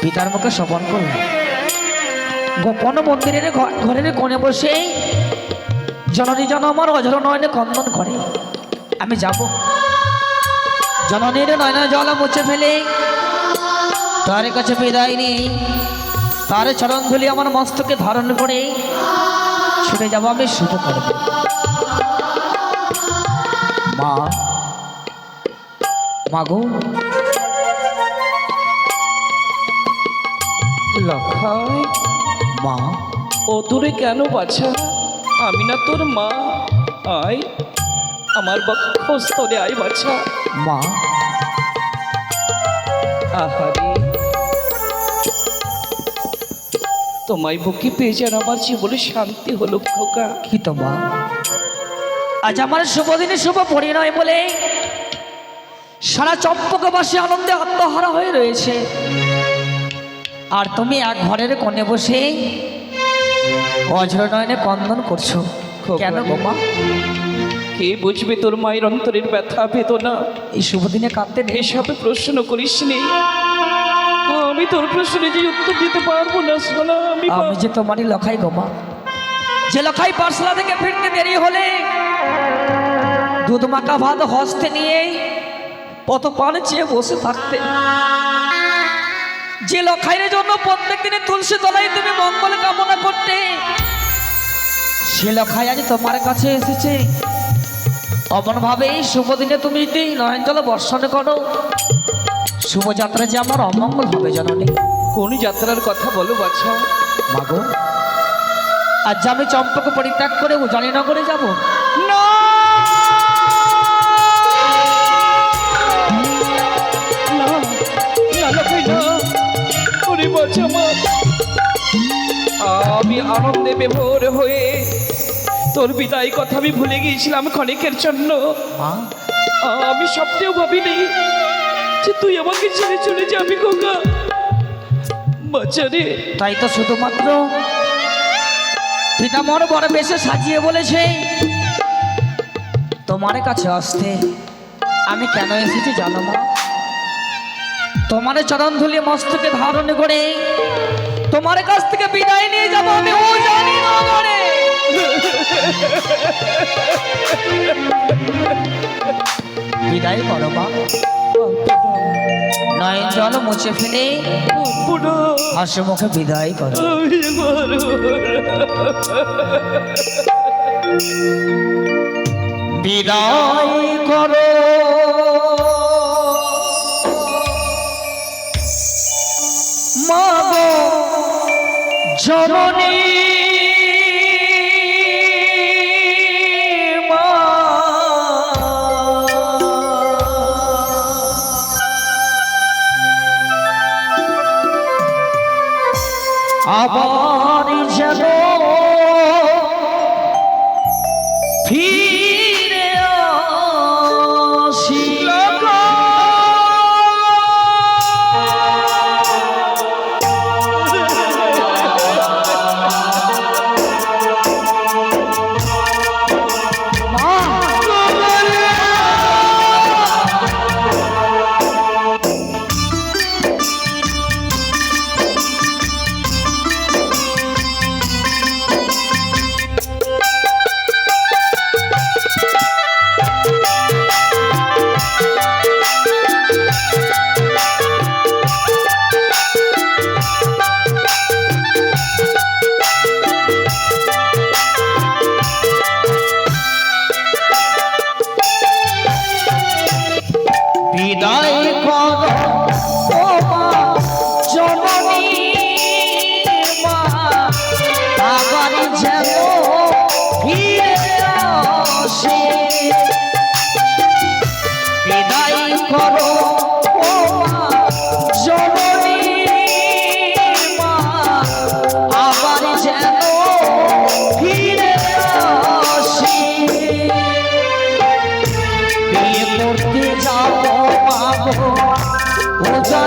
পিতার মুখে স্মরণ করল গোপন মন্দিরের ঘরের কোণে বসে জননী জন আমার অজর নয়নে কন্দন করে। আমি যাব। জননীর নয়নে জল মুছে ফেলে। তার কাছে বিদায় নিই। তার চরণ ধুলি আমার মস্তকে ধারণ করে। ছুটে যাব আমি শুভ করব মা মাগো লখাই মা ও দূরে কেন বাছা? আমি না তোর মা। আয় আমার বক্ষস্তরে আয় বাছা। মা। আহারে। তোমায় বুকে পেয়ে যেন আমার জীবনে শান্তি হলো খোকা। কি তো মা। আজ আমার শুভ দিনে শুভ পরিণয় বলে সারা চম্পকবাসী আনন্দে আত্মহারা হয়ে রয়েছে। আর তুমি এক ঘরের কোণে বসে বজ্রনয়নে কন্দন করছ। কেন ভালো। গো কে বুঝবে তোর মায়ের অন্তরের ব্যথা বেদনা? এই শুভ দিনে কাঁদতে নেই। এসবে প্রশ্ন করিস নি। আমি তোর প্রশ্নে যে উত্তর দিতে পারব না সোনা আমি আমি যে তোমারই লখাই গো মা। যে লখাই পার্সলা থেকে ফিরতে দেরি হলে দুধ মাখা ভাত হস্তে নিয়ে কত পানে চেয়ে বসে থাকতে। যে লখাইয়ের জন্য প্রত্যেক দিনে তুলসী তলায় তুমি মঙ্গল কামনা করতে। সে লখাই আজ তোমার কাছে এসেছে। অমন ভাবে শুভ দিনে তুমি যদি নয়ন জল বর্ষণ করো শুভযাত্রা যে আমার অমঙ্গল হবে জননী। কোন যাত্রার কথা বলো বাছা। মাগো আজ আমি চম্পক পরিত্যাগ করে উজানিনগরে যাব। আমি আনন্দে বিভোর হয়ে তোর বিদায় কথা আমি ভুলে গিয়েছিলাম ক্ষণিকের জন্য। আমি স্বপ্নেও ভাবিনি যে তুই আমাকে ছেড়ে চলে যাবি খোকা বাচ্চারে তাই তো শুধুমাত্র পিতামর বড় বেশে সাজিয়ে বলেছে তোমার কাছে আসতে আমি কেন এসেছি জানো মা? তোমার চরণ ধুলি মস্তকে ধারণ করে তোমার কাছ থেকে বিদায় নিয়ে যাব আমি, ও জানি নগরে বিদায় করো মা। নয়ন জল মুছে ফেলে হাসি মুখে বিদায় করো। বিদায় করো। মাগো জননী মা। আবার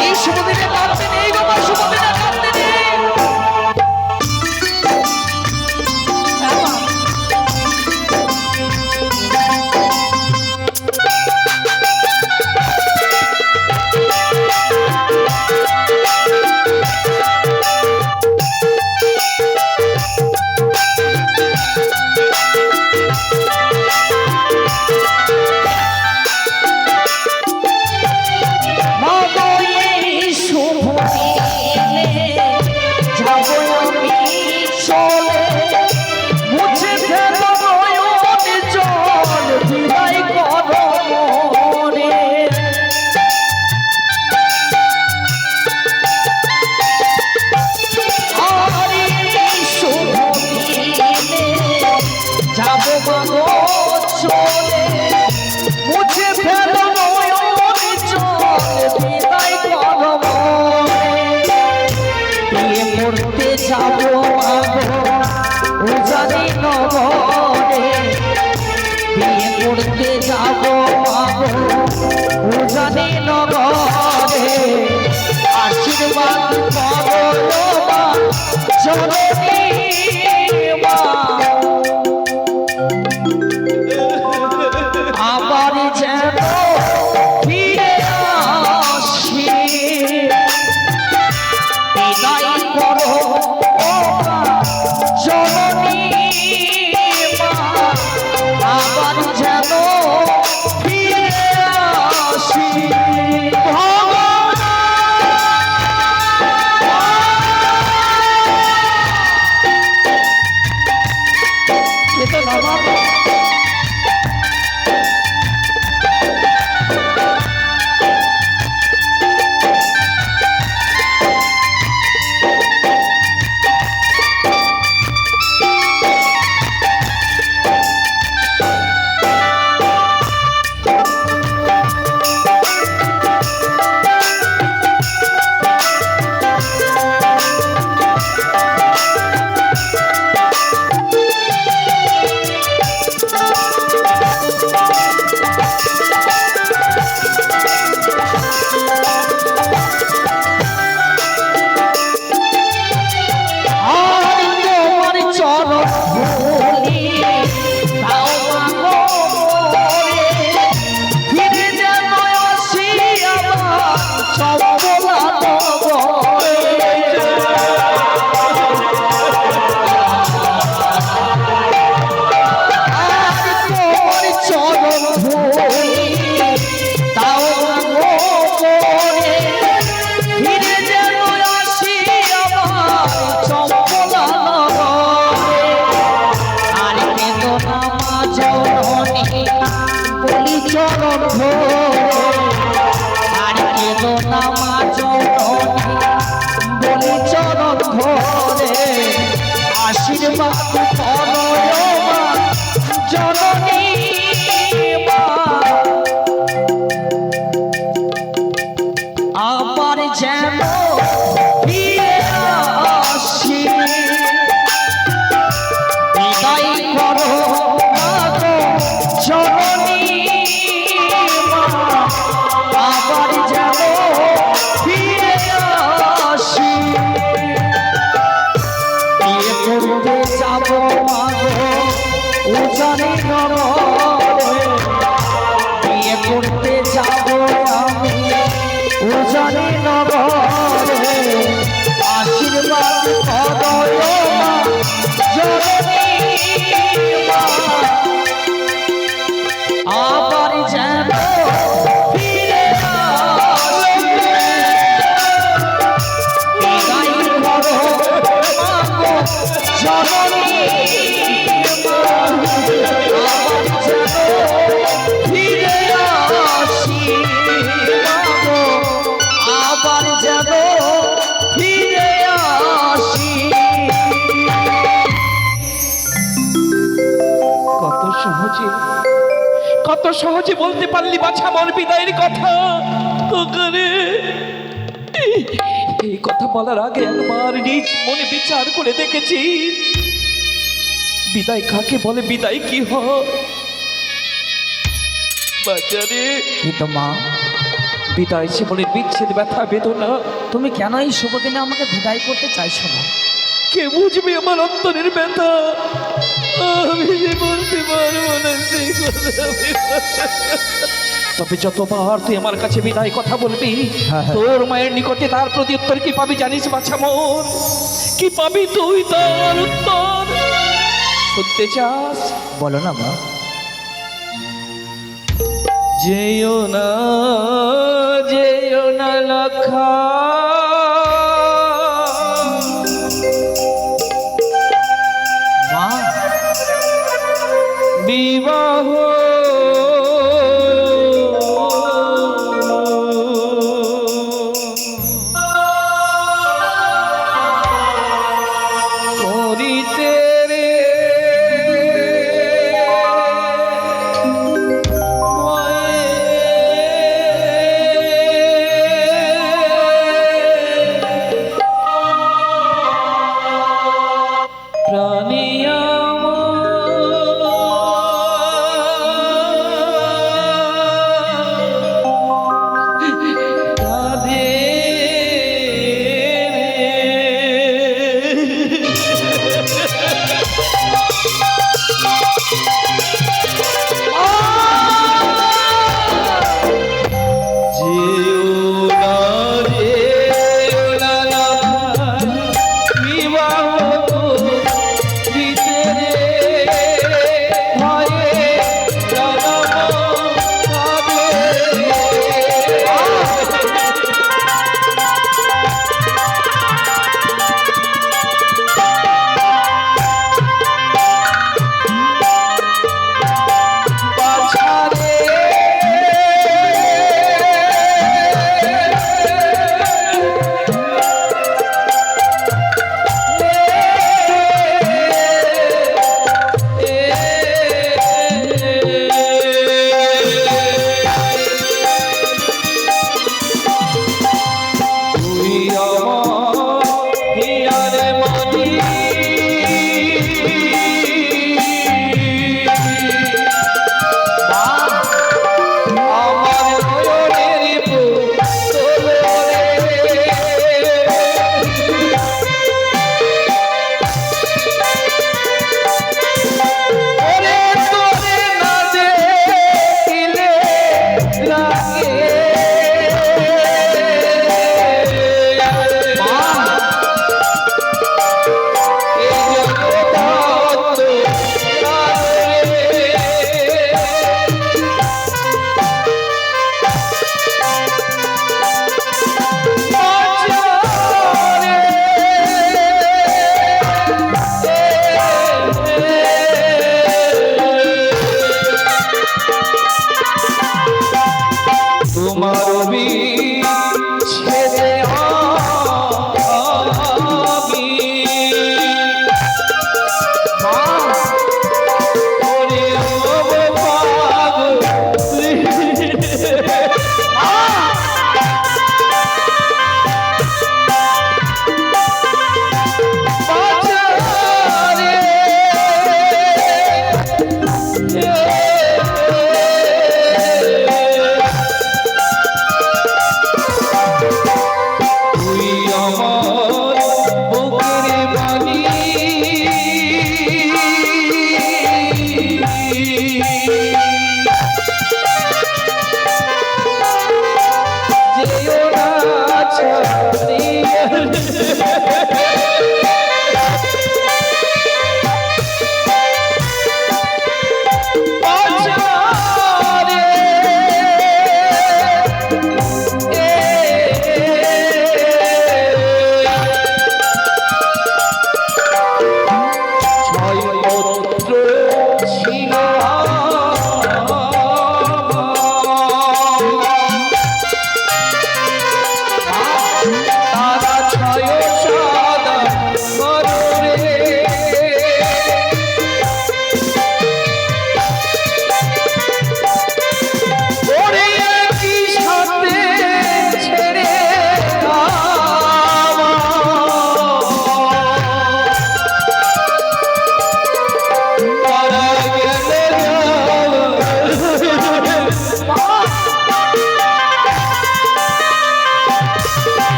এই শুভ দিনে চরণ উজানি নগরে সহজে বলতে পারলি বাছা আমার বিদায়ের কথা? ওখানে এই কথা বলার আগে একবার নিজ মনে বিচার করে দেখেছি। বিদায় কাকে বলে বিদায় কি হয়? বাজারে কিন্তু মা বিদায় জীবনের বিচ্ছেদ ব্যথা বেদনা। তুমি কেন এই শুভ দিনে আমাকে বিদায় করতে চাইছো না? কে বুঝবে আমার অন্তরের ব্যথা? আমি যে বলতে পারব না সেই তবে যতবার তুই আমার কাছে বিদায় কথা বলবি হ্যাঁ, হ্যাঁ। তোর মায়ের নিকটে তার প্রতি উত্তর কি পাবি জানিস বাছা মন? কি পাবি তুই তার উত্তর? শুনতে চাস? বলো না মা। যেও না যেও না লখা।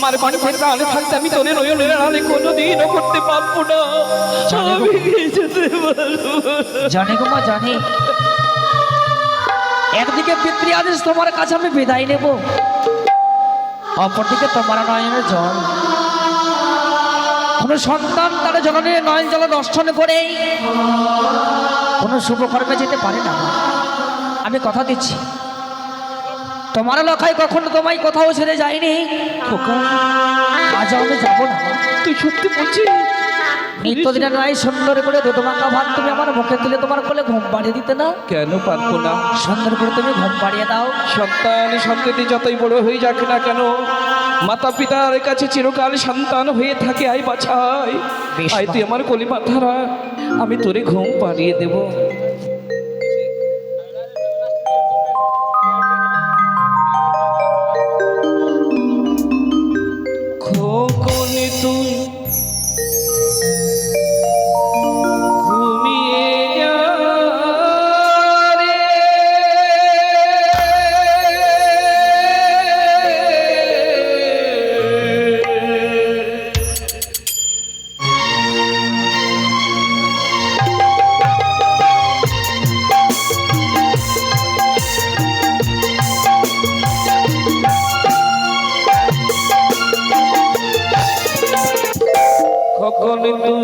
আমার বাড়িতে প্রাণে থাকতে আমি তোরে নয়নের আড়ালে কোনোদিনও করতে পারব না। আমি যেতে। জানি গো মা, জানি। একদিকে পিতৃ আদেশ, তোমার কাছে আমি বিদায় নেব। অপরদিকে তোমার নয়নের জল। কোনো সন্তান তার জননীর নয়ন জল দর্শন করে, কোনো শুভ কর্মে যেতে পারে না। আমি কথা দিচ্ছি। তোমার লখায় কখনো তোমায় কোথাও ছেড়ে যায়নি। আজ আমি যাব না। তুই সত্যি বলছিস? নিত্যদিনে নয় সুন্দর করে মাখা ভাত তুমি আমার মুখে তুলে তোমার কোলে ঘুম পাড়িয়ে দিতে না? কেন পারব না? সুন্দর করে তুমি ঘুম পাড়িয়ে দাও। সন্তান সন্ততি যতই বড় হয়ে যাক না কেন মাতা পিতার কাছে চিরকাল সন্তান হয়ে থাকে আই বাছাই। আই তুই আমার কলি মাথারা আমি তোরে ঘুম পাড়িয়ে দেব। sonho. কখন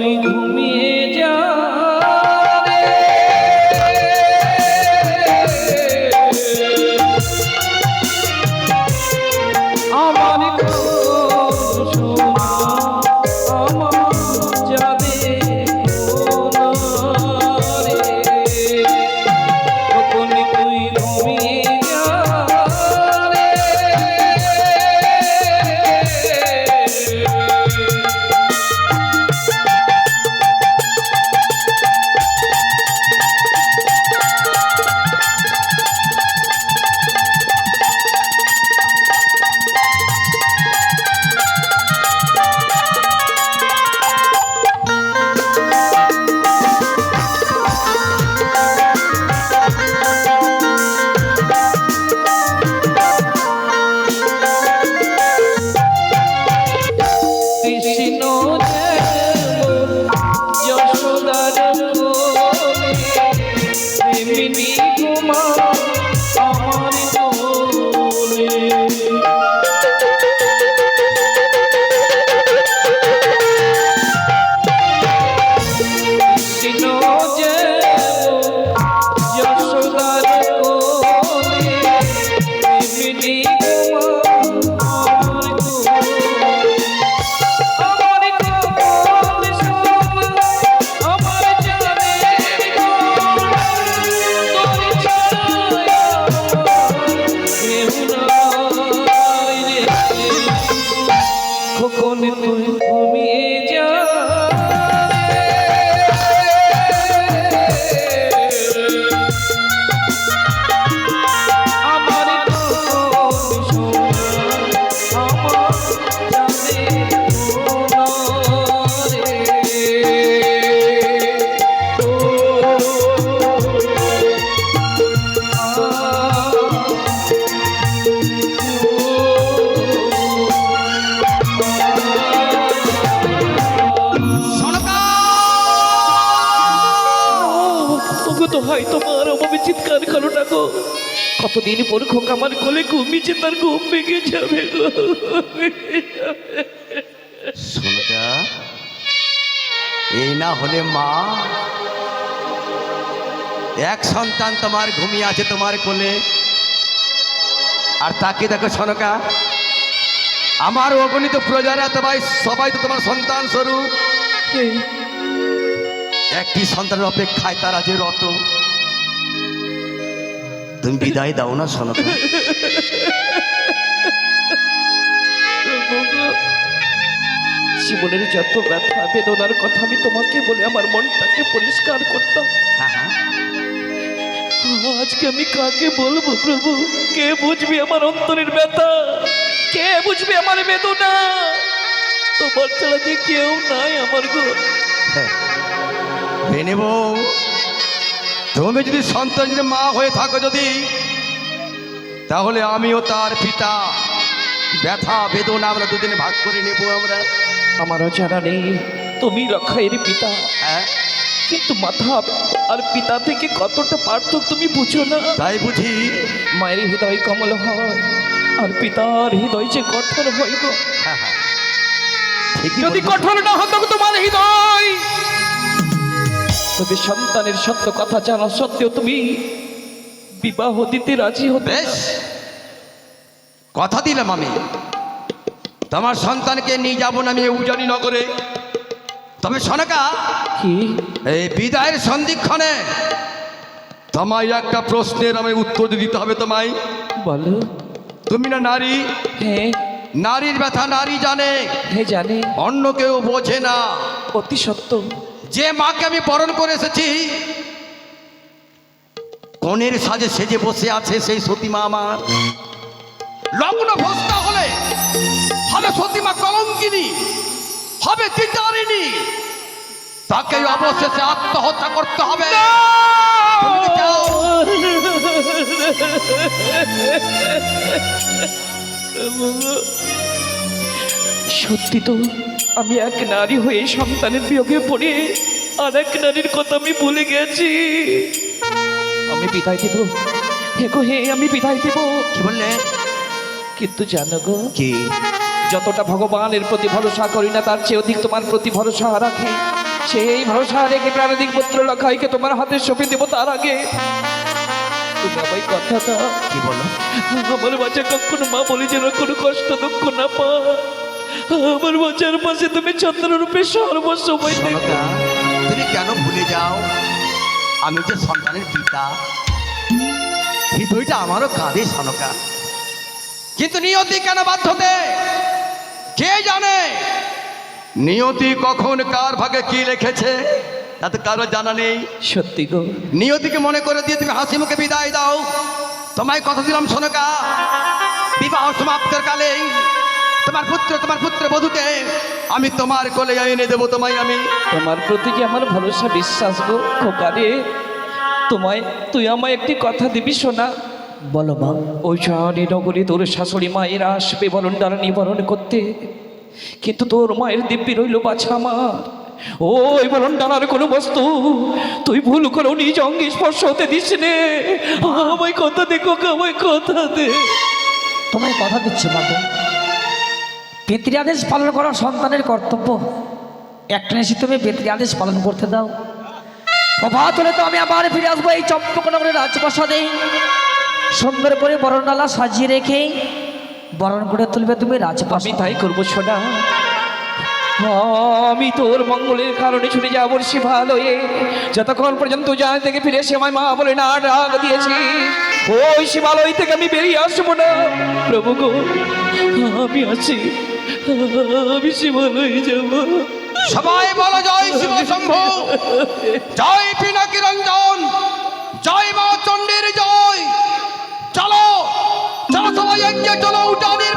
তো হয় তোমার অভাবে চিৎকার করো না গো। কতদিন পর খোক আমার কোলে ঘুমিয়েছে তার ঘুম ভেঙে যাবে গো। এই না হলে মা এক সন্তান তোমার ঘুমিয়ে আছে তোমার কোলে। আর তাকে দেখো সনকা আমার অগণিত প্রজারা তোমায় সবাই তো তোমার সন্তান স্বরূপ। একটি সন্তানের অপেক্ষায় তারা যে রত। তুমি বিদায় দাও না সনকা জীবনের যত ব্যথা বেদনার কথা আমি তোমাকে বলে আমার মনটাকে পরিষ্কার করতাম। হ্যাঁ হ্যাঁ। আজকে আমি কাকে বলব প্রভু? কে বুঝবে আমার অন্তরের ব্যথা? কে বুঝবে আমার বেদনা? তোমার ছাড়া যে কেউ নাই আমার গো হ্যাঁ। মেনে বউ তুমি যদি সন্তান যদি মা হয়ে থাকো যদি তাহলে আমিও তার পিতা। ব্যথা বেদনা আমরা দুদিনে ভাগ করে নেব আমরা। আমারও জানা নেই তুমি রক্ষায়ের পিতা। হ্যাঁ? কিন্তু মাথা আর পিতা থেকে কতটা পার্থক্য তুমি বুঝো না? তাই বুঝি। মায়ের হৃদয় কমল হয় আর পিতার হৃদয় যে কঠোর হয় গো। হ্যাঁ হ্যাঁ। যদি। কঠোর না হতো তোমার হৃদয় তবে সন্তানের সত্য কথা জানা সত্ত্বেও তুমি বিবাহ দিতে রাজি হতে বেশ। কথা দিলাম আমি। তোমার সন্তানকে নিয়ে যাব না আমি উজানি নগরে। তবে সনকা কি এই বিদায়ের সন্ধিক্ষণে তোমায় একটা প্রশ্নের আমি উত্তর দিতে হবে তোমায়। বলো। তুমি না নারী? হ্যাঁ। নারীর ব্যথা নারী জানে। হ্যাঁ জানে। অন্য কেউ বোঝে না। অতি সত্য। যে মাকে আমি বরণ করে এসেছি কনের সাজে সেজে বসে আছে সেই সতীমা আমার। লগ্ন ভস্তা হলে হবে সতীমা কলঙ্কিনী হবে চিতারিনী তাকে অবশেষে আত্মহত্যা করতে হবে? সত্যি তো আমি এক নারী হয়ে সন্তানের বিয়োগে পড়ে আর এক নারীর কথা আমি ভুলে গেছি। আমি বিদায় দেব। হে গো হে আমি বিদায় দেব। কি বললে? কিন্তু জানো গো কি? যতটা ভগবানের প্রতি ভরসা করি না তার চেয়ে অধিক তোমার প্রতি ভরসা রাখি। সেই ভরসা রেখে প্রাণাধিক পুত্র লখাইকে তোমার হাতে সঁপে দেবো তার আগে। তুমি আমায় কথা দাও। কি বলো? আমার বাচ্চা কখনো মা বলি যেন কোনো কষ্ট দুঃখ না পা আমার বাচ্চার পাশে তুমি চন্দ্ররূপে সর্বসময় তুমি কেন ভুলে যাও? আমি যে সন্তানের পিতা। হৃদয়টা আমারও কাঁদে সনকা। কিন্তু নিয়তি কেন বাধ্যতে কে জানে? নিয়তি কখন কার ভাগে কি লিখেছে তা তো কারও জানা নেই। সত্যি গো। নিয়তিকে মনে করে দিয়ে তুমি হাসি মুখে বিদায় দাও। তোমায় কথা দিলাম শোনকা বিবাহ সমাপ্তের কালে তোমার পুত্র তোমার পুত্র বধূকে আমি তোমার কোলে এনে দেবো তোমায় আমি। তোমার প্রতি কি আমার ভরসা বিশ্বাস গো? খোকারে তোমায় তুই আমায় একটি কথা দিবি শোনা বলো মা। ওই শহরে নগরে তোর শাশুড়ি মায়েরা আসবে বরণ দ্বারা নিবারণ করতে। কিন্তু তোর মায়ের দিব্যি রইল বাছা আমার। ওই বরণ ডালার কোনো বস্তু তুই ভুল করো নিজ অঙ্গে স্পর্শ হতে দিস নে। আমায় কথা দে কোকা আমায় কথা দে। তোমায় কথা দিচ্ছে মা গো। পিতৃ আদেশ পালন করা সন্তানের কর্তব্য। একটা এসে তুমি পিতৃ আদেশ পালন করতে দাও। প্রভাত হলে তো আমি আবার ফিরে আসব এই চম্পকনগরের রাজপ্রাসাদে। সুন্দর করে বরণডালা সাজিয়ে রেখে বরণ করে তুলবে তুমি রাজপ্রাসাদ। তাই করব সোনা। আমি তোর মঙ্গলের কারণে ছুটে যাব সে ভালোয়ে যতক্ষণ পর্যন্ত জান থেকে ফিরে এসে আমার মা বলে না ডাক দিয়েছি, ওই সে শিবালয় থেকে আমি বেরিয়ে আসব না। প্রভু গো, আমি আছি। আমি শিবালয়ে যাব। সবাই বলো জয় শিব শম্ভু। জয় পিনাকি রঞ্জন জয় মা চণ্ডীর জয়। চলো চলো সবাই এগিয়ে চলো উঠানের